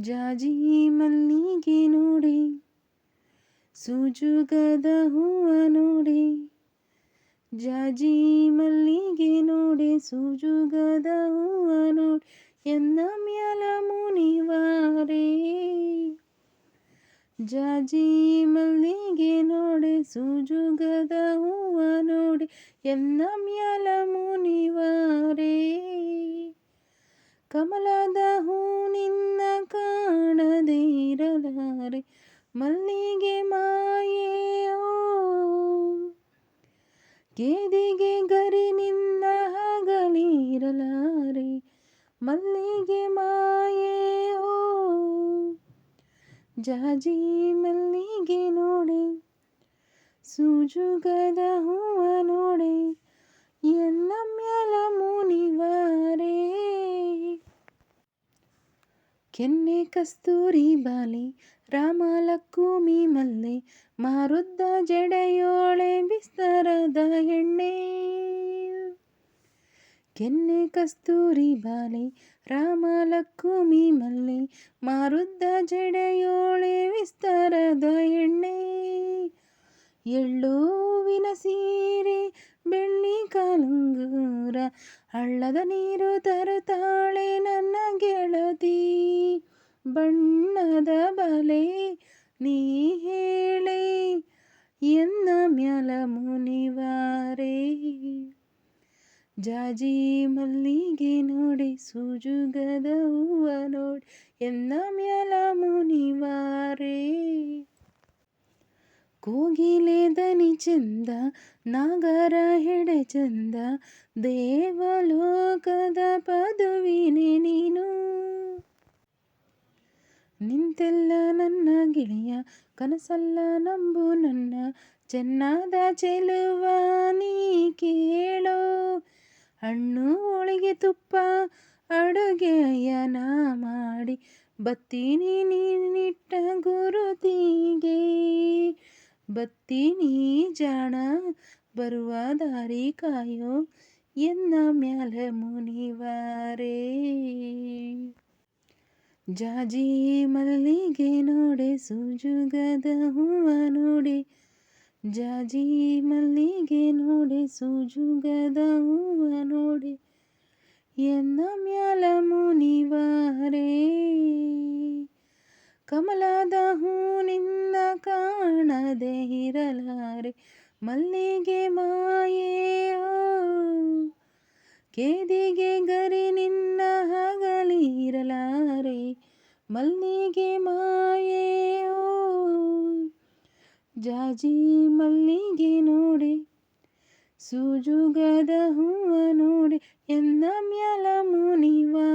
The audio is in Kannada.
ಜಾಜಿ ಮಲ್ಲಿಗೆ ನೋಡಿ, ಸೂಜುಗದ ಹೂವ ನೋಡಿ, ಜಾಜಿ ಮಲ್ಲಿಗೆ ನೋಡಿ, ಸೂಜುಗದ ಹೂವ ನೋಡಿ, ಎನ್ನ ಮ್ಯಾಲ ಮುನಿವಾರೆ? ಜಾಜಿ ಮಲ್ಲಿಗೆ ನೋಡಿ, ಸೂಜುಗದ ಹೂವ ನೋಡಿ, ಎನ್ನ ಮ್ಯಾಲ ಮುನಿವಾರೆ? ಕಮಲದ ಹೂ ಇರಲಾರೆ ಮಲ್ಲಿಗೆ ಮಾಯೆಯೋ ಕೇದಿಗೆ ಗರಿ ನಿನ್ನ ಹಗಲಿರಲಾರೆ, ಮಲ್ಲಿಗೆ ಮಾಯೆಯೋ ಜಾಜಿ ಮಲ್ಲಿಗೆ ನೋಡೆ, ಸೂಜುಗದ ಹೂವ ನೋಡೆ ಎನ್ನ ಮ್ಯಾಲ ಮುನಿವಾರೆ. ಕೆನ್ನೆ ಕಸ್ತೂರಿ ಬಾಲೆ ರಾಮ ಲಕ್ಕುಮಿ ಮಲ್ಲೆ ಮಾರುದ್ದ ಜಡೆಯೋಳೆ ಬಿಸ್ತರದ ಎಣ್ಣೆ ಕೆನ್ನೆ ಕಸ್ತೂರಿ ಬಾಲೆ ರಾಮ ಲಕ್ಕುಮಿ ಮಲ್ಲೆ ಮಾರುದ್ದ ಜಡೆಯೋಳೆ ವಿಸ್ತಾರದ ಎಣ್ಣೆ ಎಳ್ಳುವಿನ ಕಾಲುಂಗೂರ ಹಳ್ಳದ ನೀರು ತರುತ್ತಾಳೆ ನನ್ನ ಗೆಳತಿ. ಬಣ್ಣದ ಬಲೆ, ನೀ ಹೇಳೆ, ಎನ್ನ ಮ್ಯಾಲ ಮುನಿವಾರೆ. ಜಾಜಿ ಮಲ್ಲಿಗೆ ನೋಡಿ, ಸುಜುಗದ ಹೂವ ನೋಡಿ, ಎನ್ನ ಮ್ಯಾಲ ಮುನಿವಾರೆ. ಕೋಗಿಲೆ ದನಿ ಚಂದ, ನಾಗರ ಹೆಡೆ ಚಂದ, ದೇವಲೋಕದ ಪದವಿನೇ ನೀನು. ನಿಂತೆಲ್ಲ ನನ್ನ ಗೆಳೆಯ, ಕನಸಲ್ಲ ನಂಬು ನನ್ನ, ಚೆನ್ನಾದ ಚೆಲುವ ನೀ ಕೇಳೋ. ಹಣ್ಣು ಹೋಳಿಗೆ ತುಪ್ಪ ಅಡುಗೆಯನ ಮಾಡಿ, ಬತ್ತೀನಿ ನೀನಿಟ್ಟ ಗುರುತಿಗೆ. ಬತ್ತೀನಿ ಜಾಣ ಬರುವ ದಾರಿ ಕಾಯೋ ಎನ್ನ ಮ್ಯಾಲ ಮುನಿವಾರೆ ಜಾಜಿ ಮಲ್ಲಿಗೆ ನೋಡೆ ಸೂಜುಗದ ಹೂವ ನೋಡಿ ಜಾಜಿ ಮಲ್ಲಿಗೆ ನೋಡಿ ಸೂಜುಗದ ಹೂವ ನೋಡಿ ಎನ್ನ ಮ್ಯಾಲ ಮುನಿವಾರೆ ಕಮಲದ ಹೂ ನಿನ್ನ ಕಾಣದೆ ಇರಲಾರೆ. ಮಲ್ಲಿಗೆ ಮಾಯೆಯೋ ಕೇದಿಗೆ ಗರಿ ನಿನ್ನ ಹಗಲಿರಲಾರೆ ಮಲ್ಲಿಗೆ ಮಾಯೆಯೋ ಜಾಜಿ ಮಲ್ಲಿಗೆ ನೋಡಿ, ಸೂಜುಗದ ಹೂವ ನೋಡಿ ಎನ್ನ ಮ್ಯಾಲ ಮುನಿವಾ